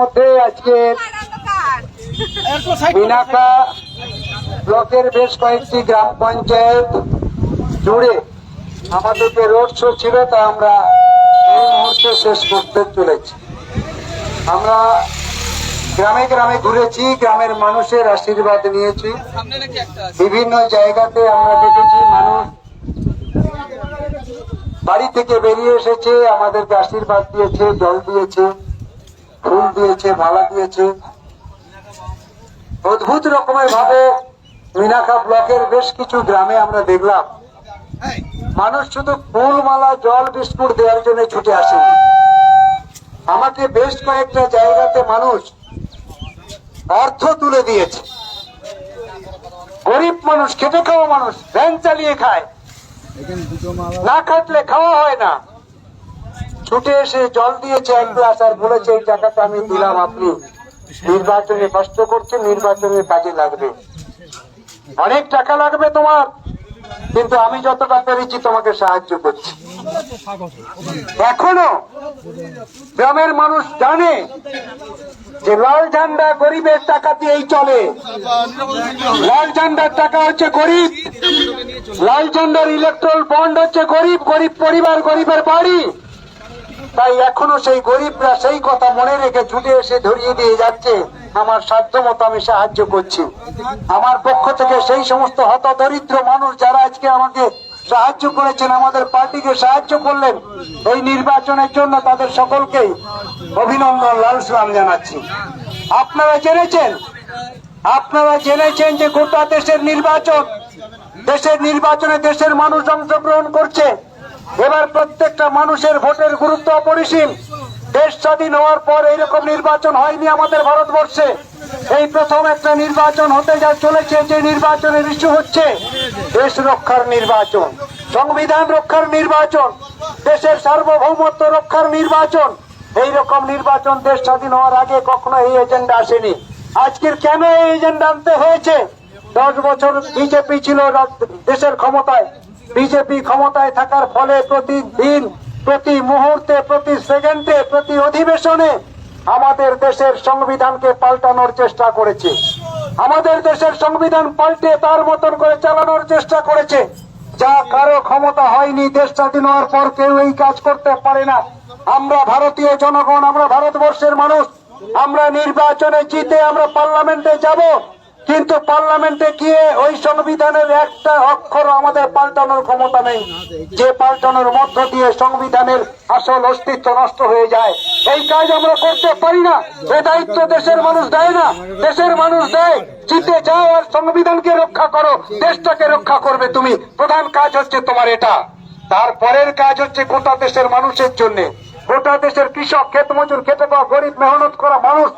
মধ্যে আজকে বিনাকা ব্লকের বেশ কয়েকটি গ্রাম পঞ্চায়েত জুড়ে আমাদের যে রোড শো ছিল তা আমরা এই মুহূর্তে শেষ করতে চলেছি। আমরা গ্রামে গ্রামে ঘুরেছি, গ্রামের মানুষের আশীর্বাদ নিয়েছি। বিভিন্ন জায়গাতে আমরা দেখেছি মানুষ বাড়ি থেকে বেরিয়ে এসেছে, আমাদেরকে আশীর্বাদ দিয়েছে, জল দিয়েছে। ফুল দিয়েছে, মালা দিয়েছে। অদ্ভুত রকমের ভাবে মিনাখা ব্লকের বেশ কিছু গ্রামে আমরা দেখলাম। মানুষ শুধু ফুল, মালা, জল, বিস্কুট দেওয়ার জন্য ছুটে আসেনি। আমাকে বেশ কয়েকটা জায়গাতে মানুষ অর্থ তুলে দিয়েছে। গরিব মানুষ, খেটে খাওয়া মানুষ, ভ্যান চালিয়ে খায়। না খাটলে খাওয়া হয় না। ছুটে এসে জল দিয়েছে এক গ্লাস আর বলেছে, এই টাকাটা আমি দিলাম আপনি। নির্বাচনে কষ্ট করছেন নির্বাচনের কাজে লাগবে। অনেক টাকা লাগবে তোমার, কিন্তু আমি যতটা পেরেছি তোমাকে সাহায্য করছি। এখনও গ্রামের মানুষ জানে যে লাল ঝান্ডা গরিবের টাকা দিয়েই চলে। লাল ঝান্ডার টাকা হচ্ছে গরিব। লাল ঝান্ডার ইলেকট্রাল বন্ড হচ্ছে গরিব গরিব পরিবার, গরিবের বাড়ি। তাই এখনও সেই গরিবরা সেই কথা মনে রেখে ছুটে এসে ধরিয়ে দিয়ে যাচ্ছে। আমার সাধ্য মতো আমি সাহায্য করছি। আমার পক্ষ থেকে সেই সমস্ত হতদরিদ্র মানুষ যারা আজকে আমাকে সাহায্য করেছেন, আমাদের পার্টিকে সাহায্য করলেন, এই নির্বাচনের জন্য তাদের সকলকেই অভিনন্দন, লাল সালাম জানাচ্ছি। আপনারা জেনেছেন আপনারা জেনেছেন যে গোটা দেশের নির্বাচন, দেশের নির্বাচনে দেশের মানুষ অংশগ্রহণ করছে। এবার প্রত্যেকটা মানুষের ভোটের গুরুত্ব অপরিসীম। দেশ স্বাধীন হওয়ার পর এইরকম নির্বাচন হয়নি আমাদের ভারতবর্ষে। এই প্রথম একটা নির্বাচন হতে যা চলেছে, যে নির্বাচনের ইস্যু হচ্ছে দেশ রক্ষার নির্বাচন, সংবিধান রক্ষার নির্বাচন, দেশের সার্বভৌমত্ব রক্ষার নির্বাচন। এই রকম নির্বাচন দেশ স্বাধীন হওয়ার আগে কখনো এই এজেন্ডা আসেনি। আজকের কেন এই এজেন্ডা আনতে হয়েছে? দশ বছর বিজেপি ছিল দেশের ক্ষমতায়। বিজেপি ক্ষমতায় থাকার ফলে প্রতিদিন, প্রতি মুহূর্তে, প্রতি সেকেন্ডে, প্রতি অধিবেশনে আমাদের দেশের সংবিধানকে পাল্টানোর চেষ্টা করেছে। আমাদের দেশের সংবিধান পাল্টে তার মতন করে চালানোর চেষ্টা করেছে। যা কারও ক্ষমতা হয়নি, দেশ স্বাধীন হওয়ার পর কেউ এই কাজ করতে পারে না। আমরা ভারতীয় জনগণ, আমরা ভারতবর্ষের মানুষ। আমরা নির্বাচনে জিতে আমরা পার্লামেন্টে যাব। কিন্তু পার্লামেন্টে গিয়ে ওই সংবিধানের একটা অক্ষর আমাদের পাল্টানোর ক্ষমতা নেই। যে পাল্টানোর মধ্য দিয়ে সংবিধানের আসল অস্তিত্ব নষ্ট হয়ে যায়। এই কাজ আমরা করতে পারি না। এ দায়িত্ব দেশের মানুষ দেয় না। দেশের মানুষ দেয়, জিতে যাও আর সংবিধানকে রক্ষা করো। দেশটাকে রক্ষা করবে তুমি। প্রধান কাজ হচ্ছে তোমার এটা। তারপরের কাজ হচ্ছে গোটা দেশের মানুষের জন্য। গোটা দেশের কৃষক ক্ষেত মজুর খেতে পাওয়া গরিব, মেহনত করা মানুষ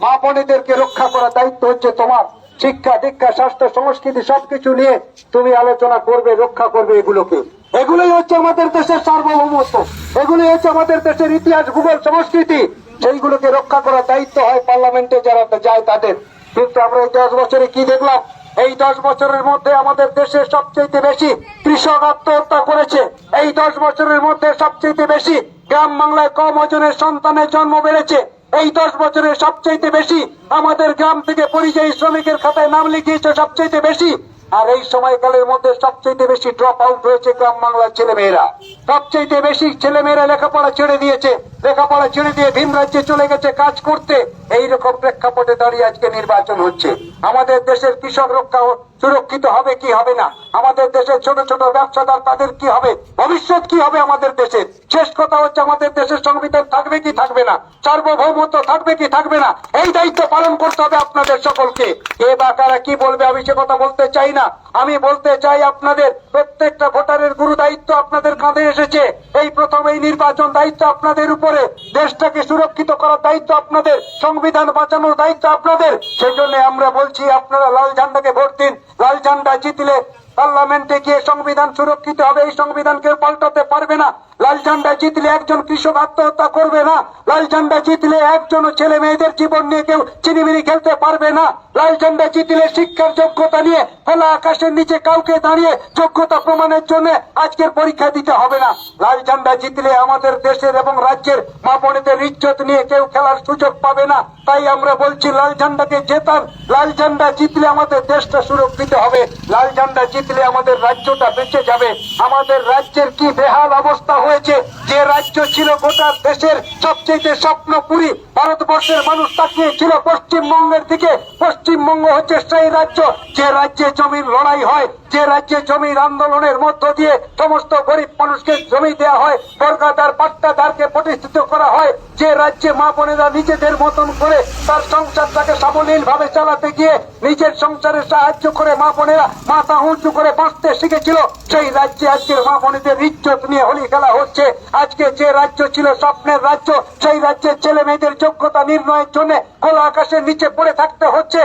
মা বোনেদেরকে রক্ষা করার দায়িত্ব হচ্ছে তোমার। শিক্ষা, দীক্ষা, স্বাস্থ্য, সংস্কৃতি সবকিছু নিয়ে তুমি আলোচনা করবে, রক্ষা করবে এগুলোকে। এগুলোই হচ্ছে আমাদের দেশের সার্বভৌমত্ব। এগুলোই হচ্ছে আমাদের দেশের ইতিহাস, ভূগোল, সংস্কৃতি। সেইগুলোকে রক্ষা করার দায়িত্ব হয় পার্লামেন্টে যারা যায় তাদের। কিন্তু আমরা এই দশ বছরে কি দেখলাম? এই দশ বছরের মধ্যে আমাদের দেশে সবচেয়ে বেশি কৃষক আত্মহত্যা করেছে। এই দশ বছরের মধ্যে সবচেয়ে বেশি গ্রাম বাংলায় কম ওজনের সন্তানের জন্ম বেড়েছে। এই দশ বছরে সবচেয়ে বেশি আমাদের গ্রাম থেকে পরিযায়ী শ্রমিকের খাতায় নাম লিখিয়েছে সবচেয়ে বেশি। আর এই সময়কালের মধ্যে সবচেয়ে বেশি ড্রপ আউট হয়েছে গ্রাম বাংলার ছেলে মেয়েরা সবচেয়ে বেশি ছেলে মেয়েরা লেখাপড়া ছেড়ে দিয়েছে। লেখাপড়া ছেড়ে দিয়ে ভিন রাজ্যে চলে গেছে কাজ করতে। এই রকম প্রেক্ষাপটে দাঁড়িয়ে আজকে নির্বাচন হচ্ছে। আমাদের দেশের কৃষক রক্ষা সুরক্ষিত হবে কি হবে না? আমাদের দেশের ছোট ছোট ব্যবসাদার তাদের কি হবে? ভবিষ্যৎ কি হবে আমাদের দেশের? শেষ কথা হচ্ছে আমাদের দেশের সংবিধান থাকবে কি থাকবে না? সার্বভৌমত্ব থাকবে কি থাকবে না? এই দায়িত্ব পালন করতে হবে আপনাদের সকলকে। এ বা কারা কি বলবে আমি সে কথা বলতে চাই না। আমি বলতে চাই আপনাদের, প্রত্যেকটা ভোটারের গুরু দায়িত্ব আপনাদের কাঁধে এসেছে। এই প্রথম এই নির্বাচন দায়িত্ব আপনাদের উপরে, দেশটাকে সুরক্ষিত করার দায়িত্ব আপনাদের, সংবিধান বাঁচানোর দায়িত্ব আপনাদের। সেই জন্য আমরা বলছি, আপনারা লাল ঝান্ডাকে ভোট দিন। লাল ঝান্ডা জিতলে পার্লামেন্টে গিয়ে সংবিধান সুরক্ষিত হবে, এই সংবিধানকে পাল্টাতে পারবে না। লাল ঝান্ডা জিতলে একজন কৃষক আত্মহত্যা করবে না। লাল ঝান্ডা জিতলে একজন ছেলে মেয়েদের জীবন নিয়ে কেউ চিনিমিনি খেলতে পারবে না। লাল ঝান্ডা জিতলে শিক্ষার যোগ্যতা নিয়ে খোলা আকাশের নিচে কাউকে দাঁড়িয়ে যোগ্যতা প্রমাণের জন্য আজকের পরীক্ষা দিতে হবে না। লাল ঝান্ডা জিতলে আমাদের দেশের এবং রাজ্যের মা বোনেদের ইজ্জত নিয়ে কেউ খেলার সুযোগ পাবে না। তাই আমরা বলছি লাল ঝান্ডাকে জেতান। লাল ঝান্ডা জিতলে আমাদের দেশটা সুরক্ষিত হবে। লাল ঝান্ডা জিতলে আমাদের রাজ্যটা বেঁচে যাবে। আমাদের রাজ্যের কি বেহাল অবস্থা হয়েছে যে রাজ্য ছিল গোটা দেশের সবচেয়ে স্বপ্নপুরী ভারতবর্ষের মানুষ তাকিয়ে ছিল পশ্চিমবঙ্গের দিকে। পশ্চিমবঙ্গ হচ্ছে সেই রাজ্য, যে রাজ্যে জমির লড়াই হয়, যে রাজ্যে জমির আন্দোলনের মধ্য দিয়ে সমস্ত গরিব মানুষকে জমি দেওয়া হয় বর্গাদার পাট্টাদারকে প্রতিষ্ঠিত করা হয়, যে রাজ্যে মা বোনেরা নিজেদের মতন করে তার সংসারটাকে সাবলীল ভাবে চালাতে গিয়ে নিজের সংসারে সাহায্য করে মা বোনেরা মাথা উঁচু করে বাঁচতে শিখেছিল। সেই রাজ্যে আজকের মা বোনেদের ইজ্জত নিয়ে হোলি খেলা হচ্ছে। আজকে যে রাজ্য ছিল স্বপ্নের রাজ্য, সেই রাজ্যের ছেলে মেয়েদের যোগ্যতা নির্ণয়ের জন্য খোলা আকাশের নিচে পড়ে থাকতে হচ্ছে।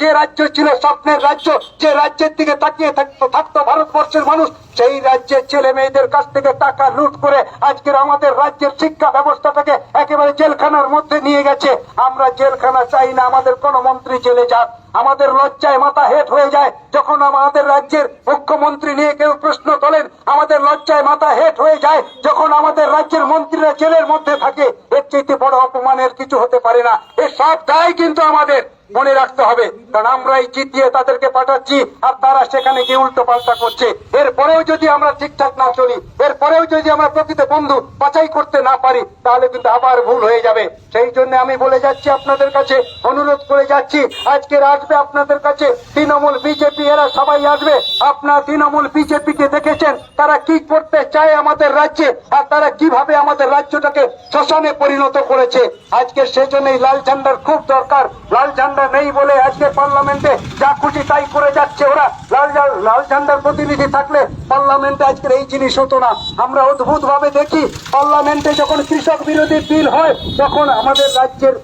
যে রাজ্য ছিল স্বপ্নের রাজ্য, যে রাজ্যের দিকে তাকিয়ে থাকতো থাকতো ভারতবর্ষের মানুষ, সেই রাজ্যের ছেলে মেয়েদের কাছ থেকে টাকা লুট করে আজকের আমাদের রাজ্যের শিক্ষা ব্যবস্থাটাকে একেবারে জেলখানার মধ্যে নিয়ে গেছে। আমরা জেলখানা চাই না, আমাদের কোন মন্ত্রী জেলে যাক। আমাদের লজ্জায় মাথা হেট হয়ে যায় যখন আমাদের রাজ্যের মুখ্যমন্ত্রী নিয়ে কেউ প্রশ্ন তোলেন, আমাদের লজ্জায় মাথা হেট হয়ে যায় যখন আমাদের রাজ্যের মন্ত্রীরা জেলের মধ্যে থাকে। এর চাইতে বড় অপমানের কিছু হতে পারে না। এ সব দায় কিন্তু আমাদের। মনে রাখতে হবে, কারণ আমরাই জিতিয়ে তাদেরকে পাঠাচ্ছি আর তারা সেখানে গিয়ে উল্টো পাল্টা করছে। এরপরেও যদি আমরা ঠিকঠাক না চলি, এরপরেও যদি আমরা প্রকৃত বন্ধু বাছাই করতে না পারি, তাহলে কিন্তু আবার ভুল হয়ে যাবে। সেই জন্য আমি বলে যাচ্ছি আপনাদের কাছে, অনুরোধ করে যাচ্ছি আজকের আসবে আপনাদের কাছে তৃণমূল বিজেপি, এরা সবাই আসবে। আপনার তৃণমূল বিজেপি কে দেখেছেন, তারা কি করতে চায় আমাদের রাজ্যে আর তারা কীভাবে আমাদের রাজ্যটাকে শ্মশানে পরিণত করেছে। আজকে সেজন্যই লাল ঝান্ডার খুব দরকার। লাল ঝান্ডা নেই বলে আজকে পার্লামেন্টে যা খুশি তাই করে যাচ্ছে ওরা। লাল লাল ঝান্ডার প্রতিনিধি থাকলে পার্লামেন্টে আজকে এই জিনিস হতো না। আমরা অদ্ভুত দেখি, পার্লামেন্টে যখন কৃষক বিরোধী বিল হয়, তখন আমাদের রাজ্যের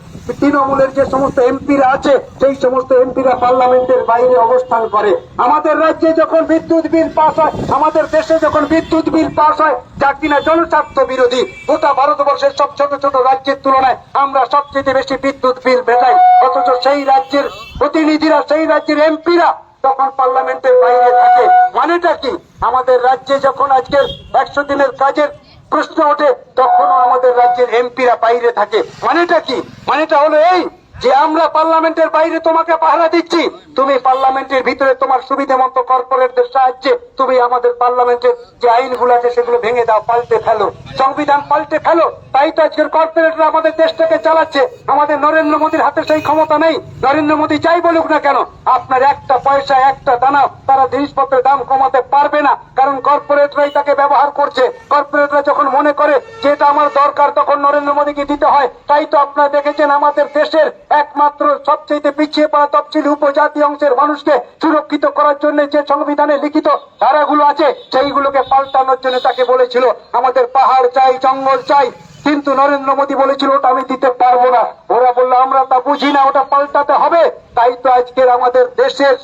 তৃণমূলের যে সমস্ত এমপিরা আছে, সেই সমস্ত এমপিরা পার্লামেন্টের বাইরে অবস্থান করে। আমাদের রাজ্যে যখন বিদ্যুৎ বিল পাস হয়, আমাদের দেশে যখন বিদ্যুৎ বিল পাস হয় যা কিনা জনস্বার্থ বিরোধী, গোটা ভারতবর্ষের সব ছোট ছোট রাজ্যের তুলনায় আমরা সবচেয়ে বেশি বিদ্যুৎ বিল মেটাই। অথচ সেই রাজ্যের প্রতিনিধিরা, সেই রাজ্যের এমপিরা তখন পার্লামেন্টের বাইরে থাকে, মানেটা কি? আমাদের রাজ্যে যখন আজকের একশো দিনের কাজের প্রশ্ন ওঠে তখনও আমাদের রাজ্যের এমপিরা বাইরে থাকে। মানেটা কি? মানেটা হলো এই। যে আমরা পার্লামেন্টের বাইরে তোমাকে পাহারা দিচ্ছি, তুমি পার্লামেন্টের ভিতরে তোমার সুবিধা মতো কর্পোরেটদের সাহায্যে তুমি আমাদের পার্লামেন্টের যে আইনগুলো আছে সেগুলো ভেঙে দাও, পাল্টে ফেলো। সংবিধান পাল্টে ফেলো। তাই তো আজকের কর্পোরেটরা আমাদের দেশটাকে চালাচ্ছে। আমাদের নরেন্দ্র মোদীর হাতে সেই ক্ষমতা নেই। নরেন্দ্র মোদী যাই বলুক না কেন, আপনার একটা পয়সা, একটা দানা তারা জিনিসপত্রের দাম কমাতে পারবে না। কারণ কর্পোরেটরাই তাকে ব্যবহার করছে। কর্পোরেটরা যখন মনে করে যে এটা আমার দরকার, তখন নরেন্দ্র মোদীকে দিতে হয়। তাই তো আপনারা দেখেছেন আমাদের দেশের একমাত্র সবচেয়ে পিছিয়ে পড়া তফসিলি উপজাতি অংশের মানুষকে সুরক্ষিত করার জন্য যে সংবিধানে লিখিত ধারাগুলো আছে, সেইগুলোকে পাল্টানোর জন্য তাকে বলেছিল, আমাদের পাহাড় চাই, জঙ্গল চাই। কিন্তু নরেন্দ্র মোদী বলেছিল, ওটা আমি দিতে পারব না। ওরা বলল, আমরা তা বুঝি না, ওটা পাল্টাতে হবে। তাই তো আজকের আমাদের দেশের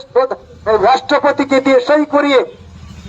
রাষ্ট্রপতিকে দিয়ে সই করিয়ে,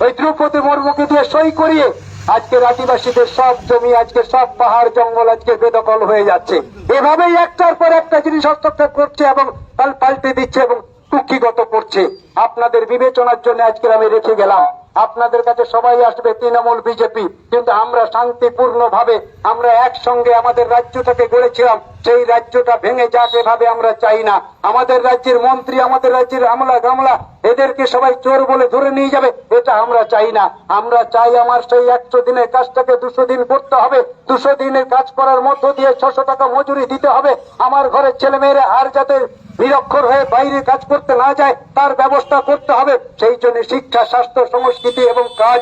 ওই দ্রৌপদী মুর্মুকে দিয়ে সই করিয়ে আজকের আদিবাসীদের সব জমি, আজকে সব পাহাড়, জঙ্গল, আজকে বেদখল হয়ে যাচ্ছে। এভাবেই একটার পর একটা জিনিস হস্তক্ষেপ করছে এবং পাল- পাল্টে দিচ্ছে এবং কুক্ষিগত করছে। আপনাদের বিবেচনার জন্য আজকে আমি রেখে গেলাম। আপনাদের কাছে সবাই আসবে তৃণমূল বিজেপি। কিন্তু আমরা শান্তিপূর্ণ ভাবে আমরা একসঙ্গে আমাদের রাজ্যটাকে গড়েছিলাম, সেই রাজ্যটা ভেঙে যাক এভাবে আমরা চাই না। আমাদের রাজ্যের মন্ত্রী, আমাদের রাজ্যের আমলা গামলা, এদেরকে সবাই চোর বলে ধরে নিয়ে যাবে, এটা আমরা চাই না। আমরা চাই আমার সেই একশো দিনের কাজটাকে দুশো দিন করতে হবে। দুশো দিনের কাজ করার মধ্য দিয়ে ছশো টাকা মজুরি দিতে হবে। আমার ঘরের ছেলেমেয়েরা আর যাতে নিরক্ষর হয়ে বাইরে কাজ করতে না যায়, তার ব্যবস্থা করতে হবে। সেই জন্য শিক্ষা, স্বাস্থ্য, সংস্কৃতি এবং কাজ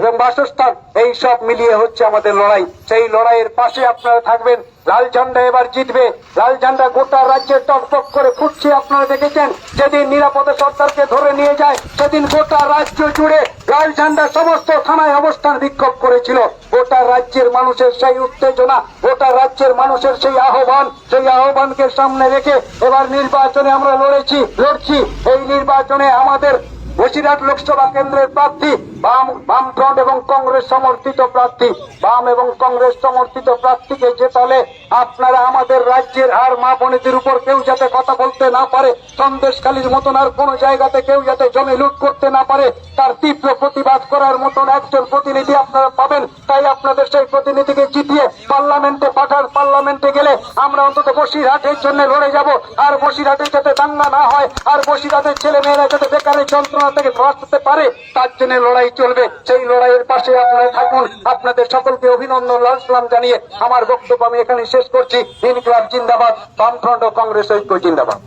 এবং বাসস্থান, এই সব মিলিয়ে হচ্ছে আমাদের লড়াই। সেই লড়াইয়ের পাশে আপনারা থাকবেন। লাল ঝান্ডা এবার জিতবে। লাল ঝান্ডা গোটা রাজ্যে টকটক করে ফুটছে। আপনারা দেখেছেন, যেদিন নিরাপদে সরকারকে ধরে নিয়ে যায়, সেদিন গোটা রাজ্য জুড়ে লাল ঝান্ডা সমস্ত থানায় অবস্থান বিক্ষোভ করেছিল। গোটা রাজ্যের মানুষের সেই উত্তেজনা, গোটা রাজ্যের মানুষের সেই আহ্বান, সেই আহ্বানকে সামনে রেখে এবার নির্বাচনে আমরা লড়েছি, লড়ছি। এই নির্বাচনে আমাদের বসিরহাট লোকসভা কেন্দ্রের প্রার্থী, বাম, বামফ্রন্ট এবং কংগ্রেস সমর্থিত প্রার্থী, বাম এবং কংগ্রেস সমর্থিত প্রার্থীকে জেতালে আপনারা আমাদের রাজ্যের আর মা বোনেদের উপর কেউ যাতে কথা বলতে না পারে, সন্দেশখালীর মতন আর কোন জায়গাতে কেউ যাতে জমি লুট করতে না পারে, তার তীব্র প্রতিবাদ করার মতন একজন প্রতিনিধি আপনারা পাবেন। তাই আপনাদের সেই প্রতিনিধিকে জিতিয়ে পার্লামেন্টে পাঠান। পার্লামেন্টে গেলে আমরা অন্তত বসিরহাটের জন্য লড়ে যাব। আর বসিরহাটের যাতে দাঙ্গা না হয়, আর বসিরহাটের ছেলে মেয়েরা যাতে বেকারের যন্ত্রণা থেকে বাঁচতে পারে, তার জন্য লড়াই চলবে। সেই লড়াইয়ের পাশে আপনারা থাকুন। আপনাদের সকলকে অভিনন্দন, লাল জানিয়ে আমার বক্তব্য আমি এখানে শেষ করছি। ইনকলাব জিন্দাবাদ, বামফ্রন্ট ও কংগ্রেস ঐক্য জিন্দাবাদ।